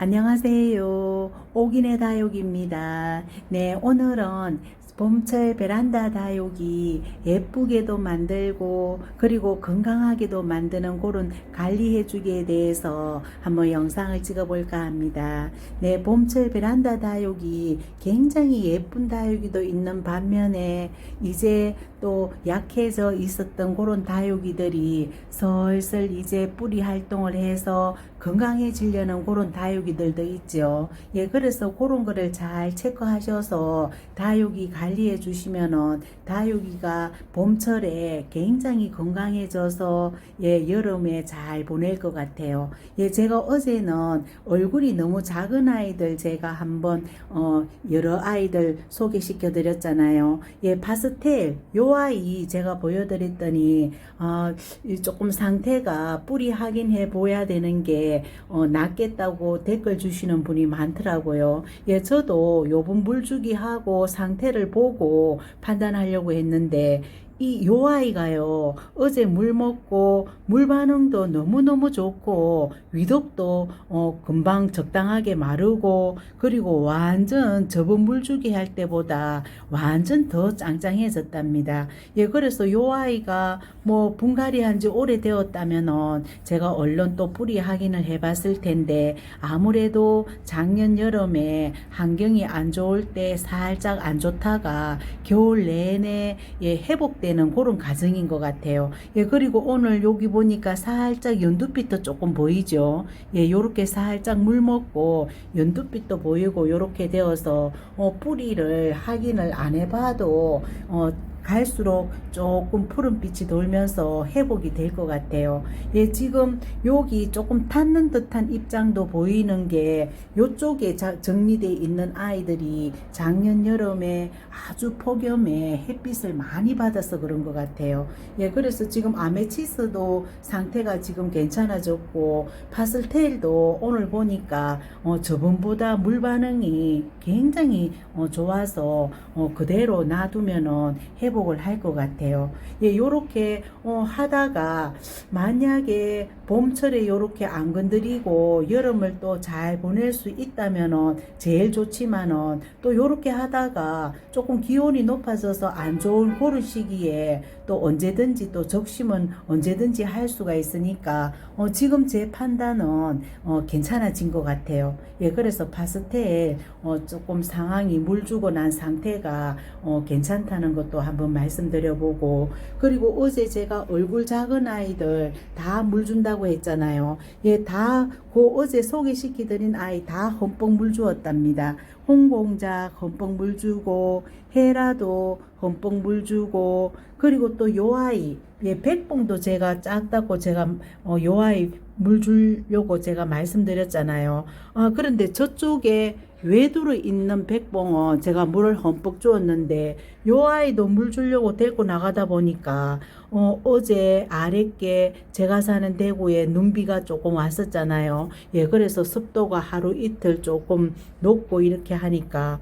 안녕하세요. 옥인의 다육입니다. 네, 오늘은 봄철 베란다 다육이 예쁘게도 만들고 그리고 건강하게도 만드는 그런 관리해 주기에 대해서 한번 영상을 찍어 볼까 합니다. 네, 봄철 베란다 다육이 굉장히 예쁜 다육이도 있는 반면에 이제 또 약해져 있었던 그런 다육이들이 슬슬 이제 뿌리 활동을 해서 건강해지려는 그런 다육이들도 있죠. 예, 그래서 그런 거를 잘 체크하셔서 다육이 관리해 주시면은 다육이가 봄철에 굉장히 건강해져서 예, 여름에 잘 보낼 것 같아요. 예, 제가 어제는 얼굴이 너무 작은 아이들 제가 한번 어, 여러 아이들 소개시켜 드렸잖아요. 예, 파스텔 요 아이 제가 보여드렸더니 어, 이 조금 상태가 뿌리 확인해 보야 되는 게 어, 낫겠다고 댓글 주시는 분이 많더라고요. 예, 저도 요번 물주기 하고 상태를 보고 판단하려고 했는데 이 요 아이가요 어제 물 먹고 물 반응도 너무너무 좋고 위독도 어 금방 적당하게 마르고 그리고 완전 저번 물주기 할 때보다 완전 더 짱짱해졌답니다. 예 그래서 요 아이가 뭐 분갈이 한 지 오래되었다면은 제가 얼른 또 뿌리 확인을 해 봤을 텐데 아무래도 작년 여름에 환경이 안 좋을 때 살짝 안 좋다가 겨울 내내 예 회복되 는 그런 과정인 것 같아요. 예 그리고 오늘 여기 보니까 살짝 연두빛도 조금 보이죠. 예 요렇게 살짝 물 먹고 연두빛도 보이고 요렇게 되어서 어 뿌리를 확인을 안 해봐도 어 갈수록 조금 푸른빛이 돌면서 회복이 될 것 같아요. 예, 지금 여기 조금 탔는 듯한 입장도 보이는 게 요쪽에 자- 정리되어 있는 아이들이 작년 여름에 아주 폭염에 햇빛을 많이 받아서 그런 것 같아요. 예, 그래서 지금 아메치스도 상태가 지금 괜찮아졌고 파슬테일도 오늘 보니까 어, 저번보다 물 반응이 굉장히 어, 좋아서 어, 그대로 놔두면은 회복 을 할 것 같아요. 예, 요렇게 어, 하다가 만약에 봄철에 요렇게 안 건드리고 여름을 또 잘 보낼 수 있다면은 제일 좋지만은 또 요렇게 하다가 조금 기온이 높아져서 안 좋은 그런 시기에 또 언제든지 또 적심은 언제든지 할 수가 있으니까 어, 지금 제 판단은 어, 괜찮아진 것 같아요. 예, 그래서 파스텔 어, 조금 상황이 물 주고 난 상태가 어, 괜찮다는 것도 한번 말씀드려보고 그리고 어제 제가 얼굴 작은 아이들 다 물 준다고 했잖아요. 예, 다 그 어제 소개시켜드린 아이 다 흠뻑 물 주었답니다. 홍공작 흠뻑 물 주고 헤라도 흠뻑 물 주고 그리고 또 요 아이 예, 백봉도 제가 작다고 제가 어, 요 아이 물 주려고 제가 말씀드렸잖아요. 아, 그런데 저쪽에 외두로 있는 백봉은 제가 물을 흠뻑 주었는데 요 아이도 물 주려고 데리고 나가다 보니까 어, 어제 아랫게 제가 사는 대구에 눈비가 조금 왔었잖아요. 예, 그래서 습도가 하루 이틀 조금 높고 이렇게 하니까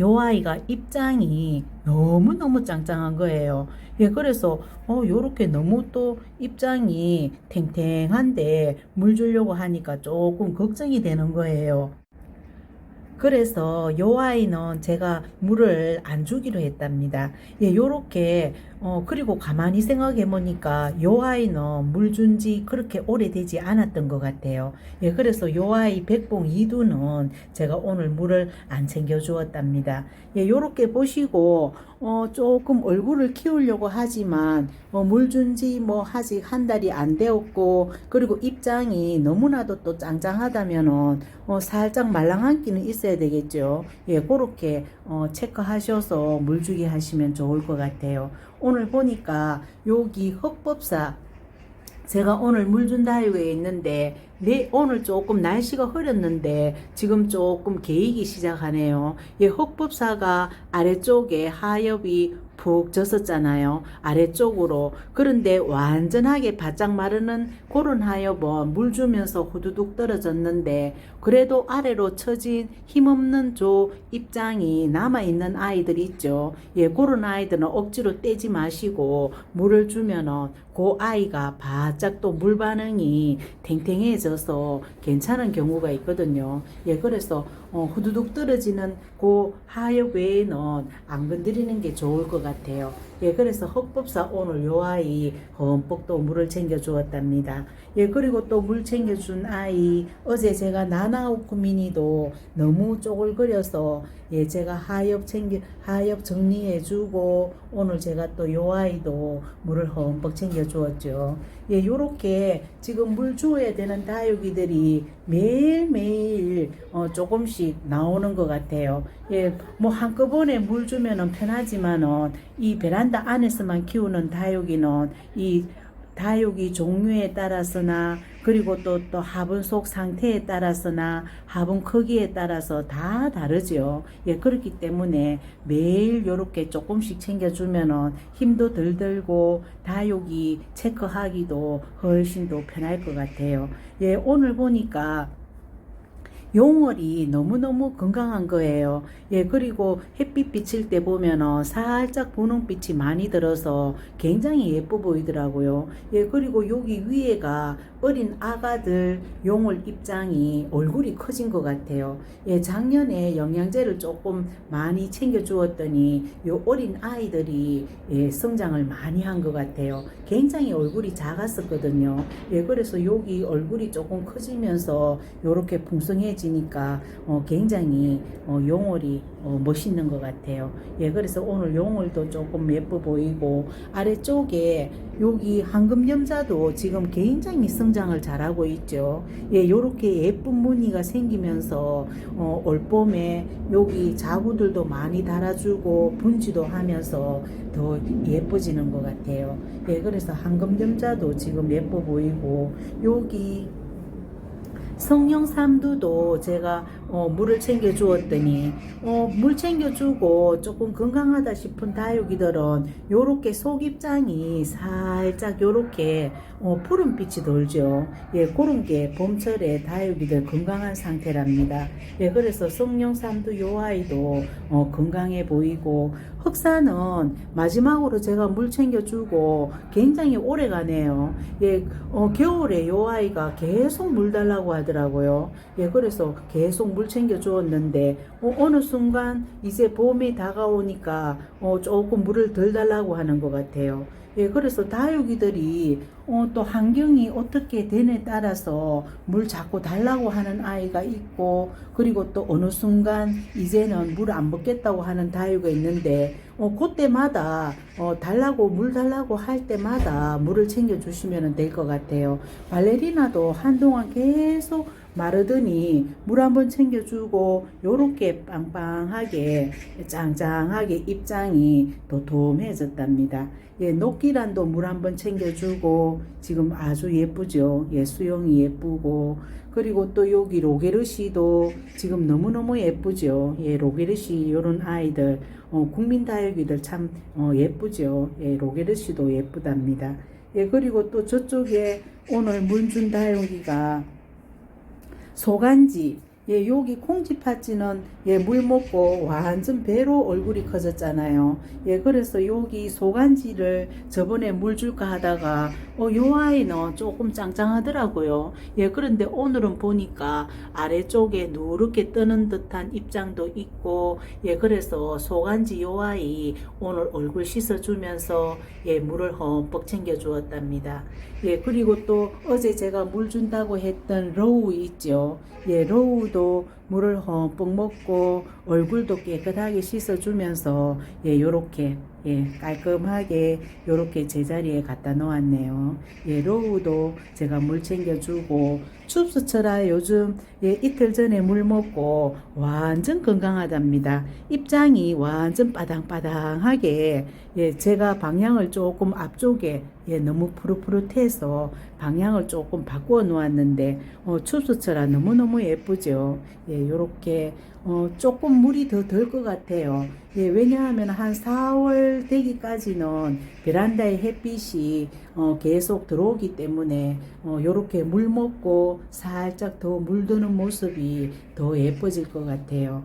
요 아이가 입장이 너무너무 짱짱한 거예요. 예, 그래서, 어, 요렇게 너무 또 입장이 탱탱한데 물 주려고 하니까 조금 걱정이 되는 거예요. 그래서 요 아이는 제가 물을 안 주기로 했답니다. 예, 요렇게 어 그리고 가만히 생각해 보니까 요 아이는 물 준 지 그렇게 오래되지 않았던 것 같아요. 예, 그래서 요 아이 백봉 이두는 제가 오늘 물을 안 챙겨 주었답니다. 예, 요렇게 보시고 어 조금 얼굴을 키우려고 하지만 어, 물준 지 뭐 아직 한 달이 안 되었고 그리고 입장이 너무나도 또 짱짱하다면은 어 살짝 말랑한 끼는 있어야 되겠죠. 예, 그렇게 어 체크하셔서 물 주기 하시면 좋을 것 같아요. 오늘 보니까 여기 흑법사 제가 오늘 물준 다육에 있는데 내 오늘 조금 날씨가 흐렸는데 지금 조금 개이기 시작하네요. 예, 흑법사가 아래쪽에 하엽이 푹 졌었잖아요. 아래쪽으로. 그런데 완전하게 바짝 마르는 그런 하엽은 물 주면서 후두둑 떨어졌는데 그래도 아래로 처진 힘없는 조 입장이 남아있는 아이들 있죠. 예, 그런 아이들은 억지로 떼지 마시고 물을 주면은 그 아이가 바짝 또 물 반응이 탱탱해져서 괜찮은 경우가 있거든요. 예, 그래서 어, 후두둑 떨어지는 그 하엽 외에는 안 건드리는 게 좋을 것 같아요. 예, 그래서 흑법사 오늘 요 아이 또 물을 챙겨 주었답니다. 예, 그리고 또 물 챙겨준 아이 어제 제가 나나오쿠미니도 너무 쪼글거려서 예, 제가 하엽 챙겨 하엽 정리해 주고 오늘 제가 또 요 아이도 물을 흠뻑 챙겨 주었죠. 예, 요렇게 지금 물 주어야 되는 다육이들이 매일매일 어, 조금씩 나오는 것 같아요. 예, 뭐 한꺼번에 물 주면은 편하지만은 이 베란다 안에서만 키우는 다육이는 이 다육이 종류에 따라서나 그리고 또 또 화분 속 상태에 따라서나 화분 크기에 따라서 다 다르죠. 예, 그렇기 때문에 매일 요렇게 조금씩 챙겨주면은 힘도 덜 들고 다육이 체크하기도 훨씬 더 편할 것 같아요. 예, 오늘 보니까 용월이 너무너무 건강한 거예요. 예, 그리고 햇빛 비칠 때 보면은 살짝 분홍빛이 많이 들어서 굉장히 예뻐 보이더라고요. 예, 그리고 여기 위에가 어린 아가들 용월 입장이 얼굴이 커진 것 같아요. 예, 작년에 영양제를 조금 많이 챙겨 주었더니 요 어린 아이들이 예, 성장을 많이 한 것 같아요. 굉장히 얼굴이 작았었거든요. 예, 그래서 여기 얼굴이 조금 커지면서 요렇게 풍성해지니까 어, 굉장히 어, 용월이 어, 멋있는 것 같아요. 예, 그래서 오늘 용월도 조금 예뻐 보이고 아래쪽에 여기 황금염자도 지금 굉장히 성 장을 잘하고 있죠. 예, 요렇게 예쁜 무늬가 생기면서 어, 올봄에 여기 자구들도 많이 달아주고 분지도 하면서 더 예뻐지는 것 같아요. 예, 그래서 황금염자도 지금 예뻐 보이고 여기 성령 삼두도 제가 어, 물을 챙겨 주었더니 어, 물 챙겨 주고 조금 건강하다 싶은 다육이들은 요렇게 속 입장이 살짝 요렇게 어, 푸른빛이 돌죠. 예, 그런 게 봄철에 다육이들 건강한 상태랍니다. 예, 그래서 성령 삼두 요 아이도 어, 건강해 보이고 흑사는 마지막으로 제가 물 챙겨 주고 굉장히 오래 가네요. 예, 어, 겨울에 요 아이가 계속 물 달라고 하더라고요. 예, 그래서 계속 물 챙겨 주었는데 어, 어느 순간 이제 봄이 다가오니까 어, 조금 물을 덜 달라고 하는 것 같아요. 예, 그래서 다육이들이 어, 또 환경이 어떻게 되냐에 따라서 물 자꾸 달라고 하는 아이가 있고 그리고 또 어느 순간 이제는 물 안 먹겠다고 하는 다육이 있는데 어, 그때마다 어, 달라고 물 달라고 할 때마다 물을 챙겨 주시면 될 것 같아요. 발레리나도 한동안 계속 마르더니 물 한 번 챙겨주고 요렇게 빵빵하게 짱짱하게 입장이 도톰해졌답니다. 예, 녹기란도 물 한 번 챙겨주고 지금 아주 예쁘죠. 예, 수영이 예쁘고 그리고 또 여기 로게르시도 지금 너무너무 예쁘죠. 예, 로게르시 요런 아이들 어, 국민 다육이들 참 어, 예쁘죠. 예, 로게르시도 예쁘답니다. 예, 그리고 또 저쪽에 오늘 문준 다육이가 소간지 예, 여기 콩쥐팥쥐는 예, 물 먹고 완전 배로 얼굴이 커졌잖아요. 예, 그래서 여기 소간지를 저번에 물 줄까 하다가 어, 요 아이는 조금 짱짱하더라고요. 예, 그런데 오늘은 보니까 아래쪽에 누렇게 뜨는 듯한 입장도 있고 예, 그래서 소간지 요 아이 오늘 얼굴 씻어주면서 예, 물을 흠뻑 챙겨 주었답니다. 예, 그리고 또 어제 제가 물 준다고 했던 로우 있죠. 예, 로우도 mudou 물을 흠뻑 먹고 얼굴도 깨끗하게 씻어주면서 예, 요렇게 예, 깔끔하게 요렇게 제자리에 갖다 놓았네요. 예, 로우도 제가 물 챙겨주고 춥수처라 요즘 예, 이틀 전에 물 먹고 완전 건강하답니다. 입장이 완전 빠당빠당하게 예, 제가 방향을 조금 앞쪽에 예, 너무 푸릇푸릇해서 방향을 조금 바꾸어 놓았는데 어, 춥수처라 너무너무 예쁘죠. 예, 요렇게 어, 조금 물이 더 덜 것 같아요. 예, 왜냐하면 한 4월 되기까지는 베란다에 햇빛이 어, 계속 들어오기 때문에 어, 요렇게 물 먹고 살짝 더 물드는 모습이 더 예뻐질 것 같아요.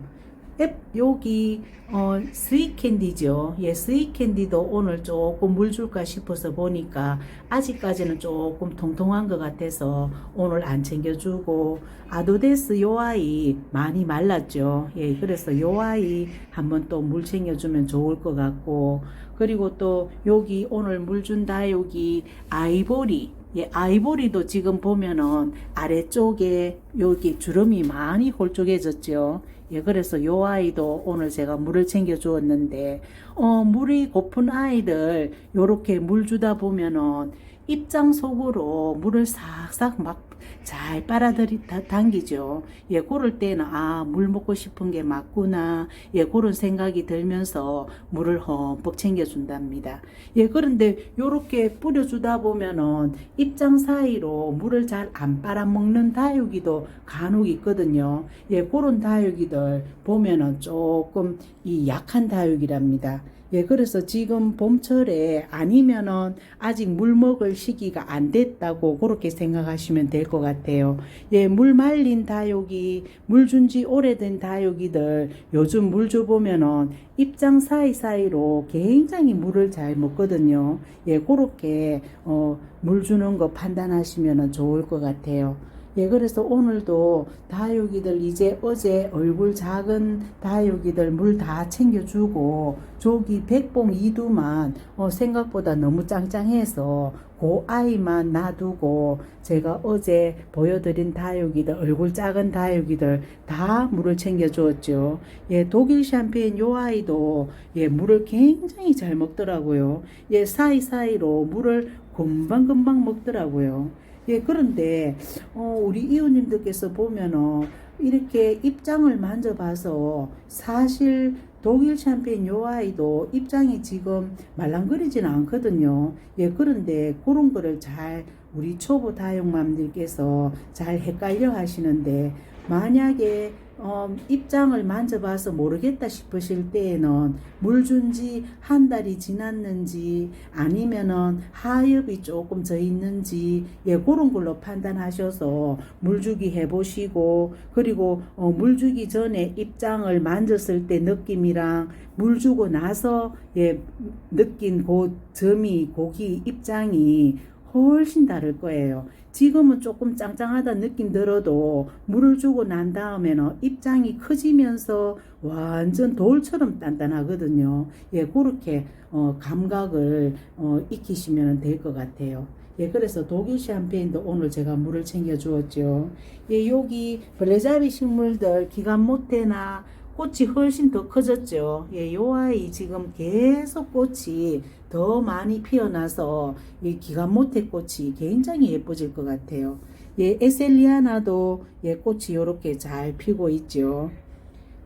앱 여기 어 스윗 캔디죠. 예, 스윗 캔디도 오늘 조금 물 줄까 싶어서 보니까 아직까지는 조금 통통한 것 같아서 오늘 안 챙겨주고 아도데스 요 아이 많이 말랐죠. 예, 그래서 요 아이 한번 또 물 챙겨주면 좋을 것 같고 그리고 또 여기 오늘 물 준 다육이 아이보리 예, 아이보리도 지금 보면은 아래쪽에 여기 주름이 많이 홀쭉해졌죠. 예, 그래서 요 아이도 오늘 제가 물을 챙겨 주었는데, 어, 물이 고픈 아이들, 요렇게 물 주다 보면은 입장 속으로 물을 싹싹 막 잘 빨아들이 다- 당기죠. 예, 그럴 때는 아, 물 먹고 싶은 게 맞구나. 예, 그런 생각이 들면서 물을 흠뻑 챙겨 준답니다. 예, 그런데 요렇게 뿌려 주다 보면은 입장 사이로 물을 잘 안 빨아 먹는 다육이도 간혹 있거든요. 예, 그런 다육이들 보면은 조금 이 약한 다육이랍니다. 예, 그래서 지금 봄철에 아니면은 아직 물 먹을 시기가 안 됐다고 그렇게 생각하시면 될 것 같아요. 예, 물 말린 다육이, 물 준 지 오래된 다육이들 요즘 물 줘 보면은 입장 사이사이로 굉장히 물을 잘 먹거든요. 예, 그렇게, 어, 물 주는 거 판단하시면 좋을 것 같아요. 예, 그래서 오늘도 다육이들 이제 어제 얼굴 작은 다육이들 물 다 챙겨주고 저기 백봉 이두만 어, 생각보다 너무 짱짱해서 그 아이만 놔두고 제가 어제 보여드린 다육이들 얼굴 작은 다육이들 다 물을 챙겨주었죠. 예, 독일 샴페인 요 아이도 예, 물을 굉장히 잘 먹더라고요. 예, 사이사이로 물을 금방금방 먹더라고요. 예, 그런데, 어, 우리 이웃님들께서 보면은, 이렇게 입장을 만져봐서, 사실, 독일 샴페인 요 아이도 입장이 지금 말랑거리지는 않거든요. 예, 그런데 그런 거를 잘, 우리 초보 다육맘들께서 잘 헷갈려 하시는데, 만약에 어, 입장을 만져봐서 모르겠다 싶으실 때에는 물 준 지 한 달이 지났는지 아니면은 하엽이 조금 져 있는지 예 그런 걸로 판단하셔서 물주기 해보시고 그리고 어, 물주기 전에 입장을 만졌을 때 느낌이랑 물 주고 나서 예 느낀 그 점이 고기 입장이 훨씬 다를 거예요. 지금은 조금 짱짱하다 느낌 들어도 물을 주고 난 다음에는 입장이 커지면서 완전 돌처럼 단단하거든요. 예, 그렇게 어, 감각을 어, 익히시면 될 것 같아요. 예, 그래서 독일 샴페인도 오늘 제가 물을 챙겨 주었죠. 예, 여기 블레자비 식물들 기간 모테나 꽃이 훨씬 더 커졌죠. 예, 요 아이 지금 계속 꽃이 더 많이 피어나서 이 기가 모태 꽃이 굉장히 예뻐질 것 같아요. 예, 에셀리아나도 예, 꽃이 요렇게 잘 피고 있죠.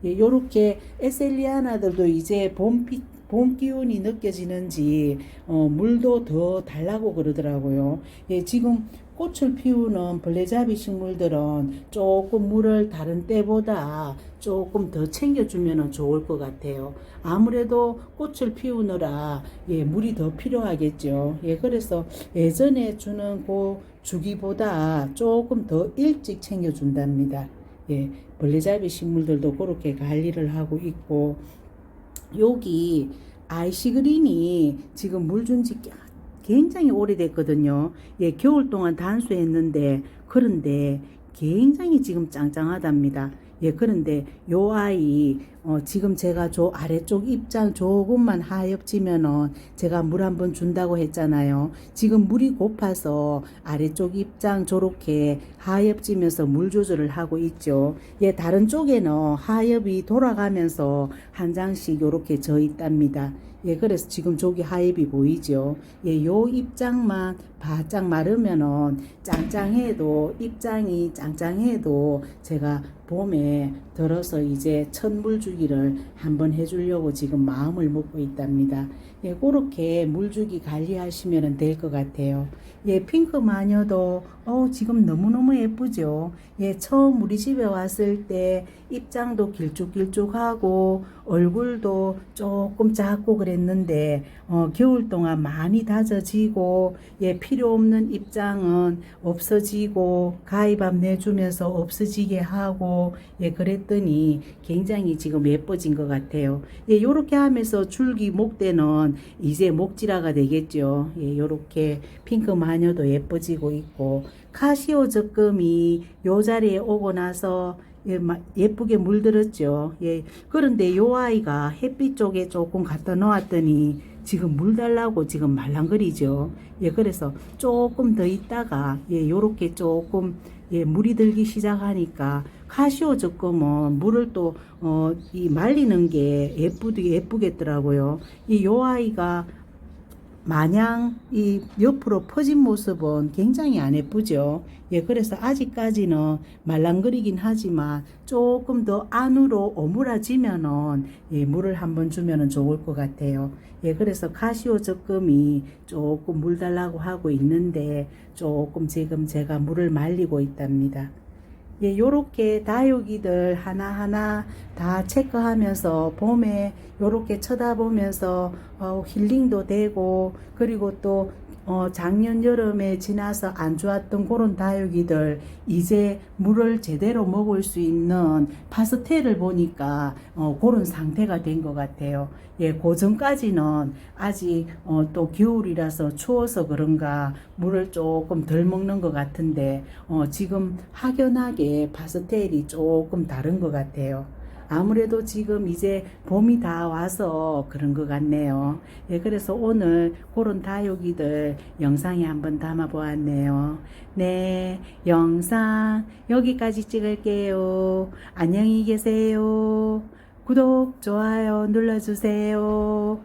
예, 요렇게 에셀리아나들도 이제 봄, 피, 봄 기운이 느껴지는지 어, 물도 더 달라고 그러더라고요. 예, 지금 꽃을 피우는 블레자비 식물들은 조금 물을 다른 때보다 조금 더 챙겨주면 좋을 것 같아요. 아무래도 꽃을 피우느라 예, 물이 더 필요하겠죠. 예, 그래서 예전에 주는 그 주기보다 조금 더 일찍 챙겨준답니다. 예, 벌레잡이 식물들도 그렇게 관리를 하고 있고 여기 아이시그린이 지금 물 준 지 굉장히 오래됐거든요. 예, 겨울 동안 단수했는데 그런데 굉장히 지금 짱짱하답니다. 예, 그런데 요 아이 어, 지금 제가 저 아래쪽 입장 조금만 하엽지면은 제가 물 한 번 준다고 했잖아요. 지금 물이 고파서 아래쪽 입장 저렇게 하엽지면서 물 조절을 하고 있죠. 예, 다른 쪽에는 하엽이 돌아가면서 한 장씩 요렇게 져 있답니다. 예, 그래서 지금 저기 하엽이 보이죠. 예, 요 입장만 바짝 마르면은 짱짱해도 입장이 짱짱해도 제가 봄에 들어서 이제 첫 물주기를 한번 해주려고 지금 마음을 먹고 있답니다. 예, 그렇게 물주기 관리하시면 될 것 같아요. 예, 핑크 마녀도 어, 지금 너무너무 예쁘죠? 예, 처음 우리 집에 왔을 때 입장도 길쭉길쭉하고 얼굴도 조금 작고 그랬는데 어, 겨울 동안 많이 다져지고 예, 필요 없는 입장은 없어지고 가위밥 내주면서 없어지게 하고 예, 그랬더니 굉장히 지금 예뻐진 것 같아요. 예, 요렇게 하면서 줄기 목대는 이제 목지라가 되겠죠. 예, 요렇게 핑크 마녀도 예뻐지고 있고 카시오 적금이 요 자리에 오고 나서 예, 마- 예쁘게 물들었죠. 예. 그런데 요 아이가 햇빛 쪽에 조금 갖다 놓았더니 지금 물 달라고 지금 말랑거리죠. 예, 그래서 조금 더 있다가 예, 요렇게 조금 예, 물이 들기 시작하니까 카시오 적금은 물을 또 어, 이 말리는 게 예쁘게 예쁘겠더라고요. 이 요 아이가 마냥 이 옆으로 퍼진 모습은 굉장히 안 예쁘죠. 예, 그래서 아직까지는 말랑거리긴 하지만 조금 더 안으로 오므라지면은 예, 물을 한번 주면은 좋을 것 같아요. 예, 그래서 카시오 적금이 조금 물 달라고 하고 있는데 조금 지금 제가 물을 말리고 있답니다. 예, 요렇게 다육이들 하나하나 다 체크하면서 봄에 요렇게 쳐다보면서 어, 힐링도 되고 그리고 또 어, 작년 여름에 지나서 안 좋았던 그런 다육이들 이제 물을 제대로 먹을 수 있는 파스텔을 보니까 어, 그런 상태가 된 것 같아요. 예, 그 전까지는 아직 어, 또 겨울이라서 추워서 그런가 물을 조금 덜 먹는 것 같은데 어, 지금 확연하게 파스텔이 조금 다른 것 같아요. 아무래도 지금 이제 봄이 다 와서 그런 것 같네요. 예, 그래서 오늘 그런 다육이들 영상에 한번 담아 보았네요. 네, 영상 여기까지 찍을게요. 안녕히 계세요. 구독, 좋아요 눌러주세요.